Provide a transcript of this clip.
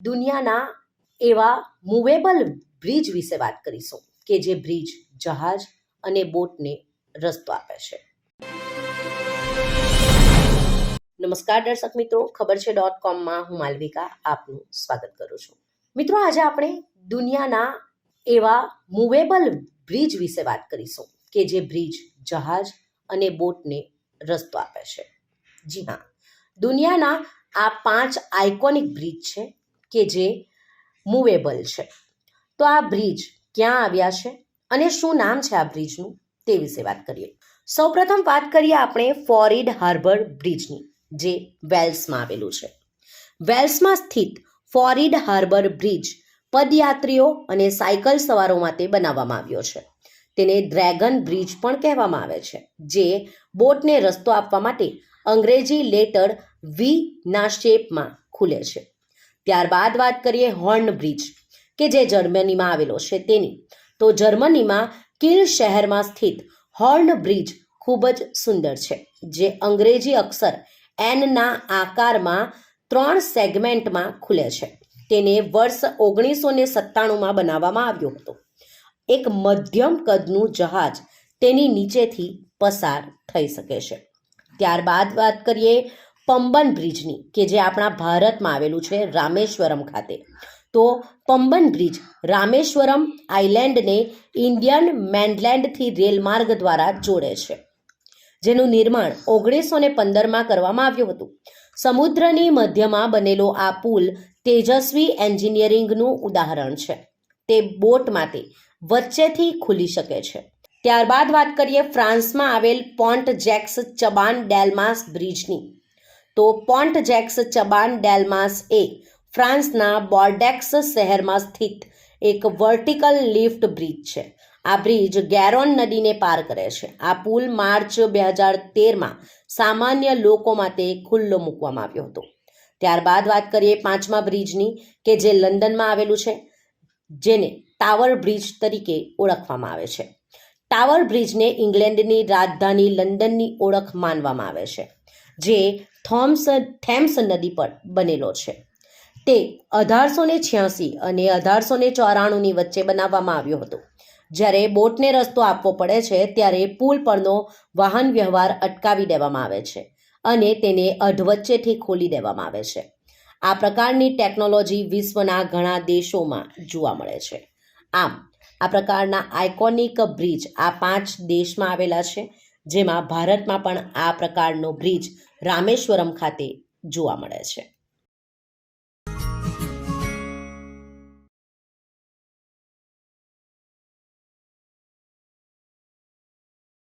દુનિયાના એવા movable bridge વિશે વાત કરીશું કે જે બ્રિજ જહાજ અને બોટને રસ્તો આપે છે. નમસ્કાર દર્શક મિત્રો, ખબર છે ડોટ કોમમાં હું માલવિકા આપનું સ્વાગત કરું છું. મિત્રો, આજે આપણે દુનિયાના એવા મૂવેબલ બ્રિજ વિશે વાત કરીશું કે જે બ્રિજ જહાજ અને બોટને રસ્તો આપે છે. જી હા, દુનિયાના આ પાંચ આઇકોનિક બ્રિજ છે કે જે મૂવેબલ છે. તો આ બ્રિજ ક્યાં આવ્યા છે અને શું નામ છે આ બ્રિજનું તે વિશે વાત કરીએ. સૌપ્રથમ વાત કરીએ આપણે ફોરિડ હાર્બર બ્રિજની, જે વેલ્સમાં આવેલું છે. વેલ્સમાં સ્થિત ફોરિડ હાર્બર બ્રિજ પદયાત્રીઓ અને સાયકલ સવારો માટે બનાવવામાં આવ્યો છે. તેને ડ્રેગન બ્રિજ પણ કહેવામાં આવે છે, જે બોટને રસ્તો આપવા માટે અંગ્રેજી લેટર વી ના શેપમાં ખુલે છે. ત્યારબાદ વાત કરીએ હોર્ન બ્રિજ, કે જે જર્મનીમાં આવેલો છે તેની. તો જર્મનીમાં કિલ શહેરમાં સ્થિત હોર્ન બ્રિજ ખૂબ જ સુંદર છે, જે અંગ્રેજી અક્ષર એનના આકારમાં ત્રણ સેગમેન્ટમાં ખુલે છે. તેને વર્ષ ઓગણીસો ને સત્તાણુંમાં બનાવવામાં આવ્યો હતો. એક મધ્યમ કદનું જહાજ તેની નીચેથી પસાર થઈ શકે છે. ત્યારબાદ વાત કરીએ પંબન બ્રિજની, કે જે આપણા ભારતમાં આવેલું છે રામેશ્વરમ ખાતે. તો પંબન બ્રિજ, રામેશ્વરમ આઇલેન્ડને ઇન્ડિયન મેનલેન્ડથી રેલમાર્ગ દ્વારા જોડે છે. જેનું નિર્માણ ઓગણીસો ને પંદરમાં કરવામાં આવ્યું હતું. સમુદ્રની મધ્યમાં બનેલો આ પુલ તેજસ્વી એન્જિનિયરિંગનું ઉદાહરણ છે. તે બોટ માટે વચ્ચેથી ખુલી શકે છે. ત્યારબાદ વાત કરીએ ફ્રાન્સમાં આવેલ પોન્ટ જેક્સ ચબાન ડેલમાસ બ્રિજની. તો પોન્ટ જેક્સ ચબાન ડેલમાસ એ ફ્રાન્સના બોર્ડેક્સ શહેરમાં સ્થિત એક વર્ટિકલ લિફ્ટ બ્રિજ છે. આ બ્રિજ ગેરોન નદીને પાર કરે છે. આ પુલ માર્ચ બે હજાર તેરમાં સામાન્ય લોકો માટે ખુલ્લો મૂકવામાં આવ્યો હતો. ત્યારબાદ વાત કરીએ પાંચમા બ્રિજની કે જે લંડનમાં આવેલું છે, જેને ટાવર બ્રિજ તરીકે ઓળખવામાં આવે છે. ટાવર બ્રિજને ઇંગ્લેન્ડની રાજધાની લંડનની ઓળખ માનવામાં આવે છે. જે થોમ્સ થેમ્સ નદી પર બનેલો છે. તે અઢારસો ને છ્યાસી અને અઢારસો ને ચોરાણુંની વચ્ચે બનાવવામાં આવ્યો હતો. જ્યારે બોટને રસ્તો આપવો પડે છે, ત્યારે પુલ પરનો વાહન વ્યવહાર અટકાવી દેવામાં આવે છે અને તેને અધવચ્ચેથી ખોલી દેવામાં આવે છે. આ પ્રકારની ટેકનોલોજી વિશ્વના ઘણા દેશોમાં જોવા મળે છે. આમ, આ પ્રકારના આઇકોનિક બ્રિજ આ પાંચ દેશમાં આવેલા છે, જેમાં ભારતમાં પણ આ પ્રકારનો બ્રિજ રામેશ્વરમ ખાતે જોવા મળે છે.